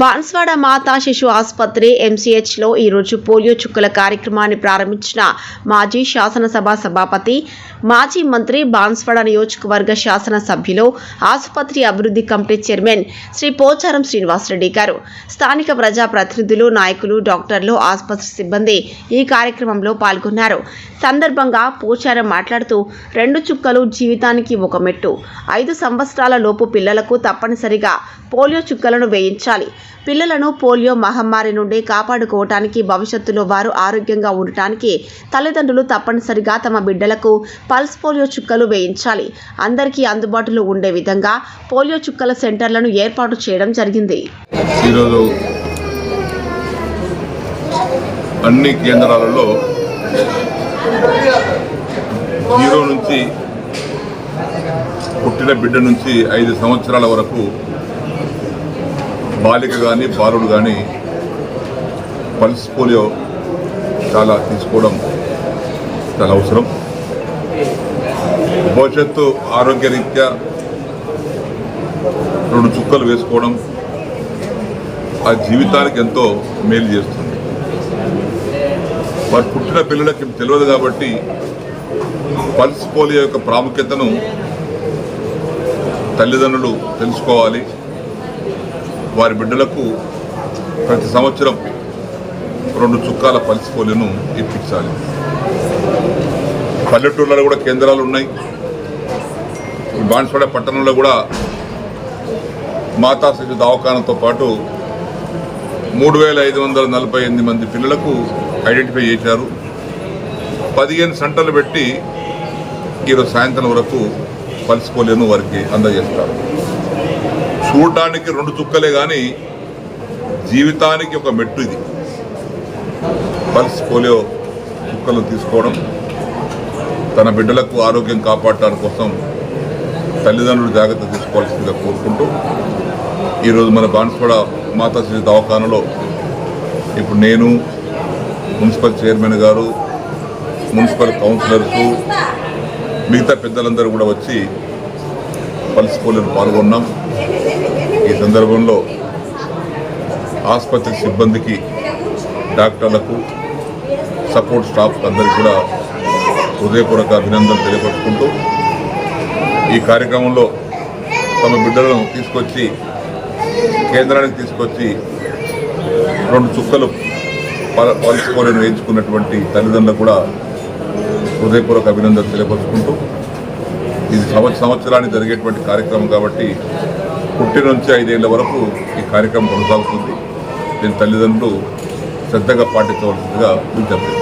బాన్స్వాడ మాతా శిశు ఆసుపత్రి ఎంసీహెచ్లో ఈరోజు పోలియో చుక్కల కార్యక్రమాన్ని ప్రారంభించిన మాజీ శాసనసభ సభాపతి మాజీ మంత్రి బాన్స్వాడ నియోజకవర్గ శాసన సభ్యులు ఆసుపత్రి అభివృద్ధి కమిటీ చైర్మన్ శ్రీ పోచారం శ్రీనివాసరెడ్డి గారు. స్థానిక ప్రజా ప్రతినిధులు నాయకులు డాక్టర్లు ఆసుపత్రి సిబ్బంది ఈ కార్యక్రమంలో పాల్గొన్నారు. సందర్భంగా పోచారం మాట్లాడుతూ రెండు చుక్కలు జీవితానికి ఒక మెట్టు. ఐదు సంవత్సరాల లోపు పిల్లలకు తప్పనిసరిగా పోలియో చుక్కలను వేయించాలి. పిల్లలను పోలియో మహమ్మారి నుండి కాపాడుకోవటానికి భవిష్యత్తులో వారు ఆరోగ్యంగా ఉండటానికి తల్లిదండ్రులు తప్పనిసరిగా తమ బిడ్డలకు పల్స్ పోలియో చుక్కలు వేయించాలి. అందరికీ అందుబాటులో ఉండే విధంగా పోలియో చుక్కల సెంటర్లను ఏర్పాటు చేయడం జరిగింది. అన్ని కేంద్రాలలో జీరో నుంచి పుట్టిన బిడ్డ నుంచి ఐదు సంవత్సరాల వరకు బాలిక కానీ బాలుడు కానీ పల్స్ పోలియో చాలా తీసుకోవడం చాలా అవసరం. భవిష్యత్తు ఆరోగ్యరీత్యా రెండు చుక్కలు వేసుకోవడం ఆ జీవితానికి ఎంతో మేలు చేస్తుంది. వారు పుట్టిన పిల్లలకి తెలియదు కాబట్టి పల్స్ పోలియో యొక్క ప్రాముఖ్యతను తల్లిదండ్రులు తెలుసుకోవాలి. వారి బిడ్డలకు ప్రతి సంవత్సరం రెండు చుక్కాల పల్స్ పోలియోను ఇప్పించాలి. పల్లెటూళ్ళలో కూడా కేంద్రాలు ఉన్నాయి. ఈ బాన్స్వాడ పట్టణంలో కూడా మాతా శిశు దవాఖానతో పాటు మూడు వేల ఐదు వందల నలభై ఎనిమిది మంది పిల్లలకు ఐడెంటిఫై చేశారు. పదిహేను సెంటర్లు పెట్టి ఈరోజు సాయంత్రం వరకు పల్స్ పోలియోను వారికి అందజేస్తారు. చూడటానికి రెండు చుక్కలే కానీ జీవితానికి ఒక మెట్టు ఇది. పల్స్ పోలియో చుక్కలు తీసుకోవడం తన బిడ్డలకు ఆరోగ్యం కాపాడటానికి కోసం తల్లిదండ్రులు జాగ్రత్త తీసుకోవాల్సిందిగా కోరుకుంటూ ఈరోజు మన బాన్స్వాడ మాతాశ్రీ దవాఖానలో ఇప్పుడు నేను మున్సిపల్ చైర్మన్ గారు మున్సిపల్ కౌన్సిలర్సు మిగతా పెద్దలందరూ కూడా వచ్చి పల్స్ పాల్గొన్నాం. ఈ సందర్భంలో ఆసుపత్రి సిబ్బందికి డాక్టర్లకు సపోర్ట్ స్టాఫ్ అందరికీ కూడా హృదయపూర్వక అభినందనలు తెలియపరుచుకుంటూ ఈ కార్యక్రమంలో తమ బిడ్డలను తీసుకొచ్చి కేంద్రానికి తీసుకొచ్చి రెండు చుక్కలు పలుచుకోలేని వేయించుకున్నటువంటి తల్లిదండ్రులు కూడా హృదయపూర్వక అభినందనలు తెలియపరుచుకుంటూ ఇది సంవత్సర సంవత్సరానికి జరిగేటువంటి కార్యక్రమం కాబట్టి పుట్టిన నుంచి ఐదేళ్ళ వరకు ఈ కార్యక్రమం కొనసాగుతుంది. దీని తల్లిదండ్రులు శ్రద్ధగా పాటించవలసిందిగా విజ్ఞప్తి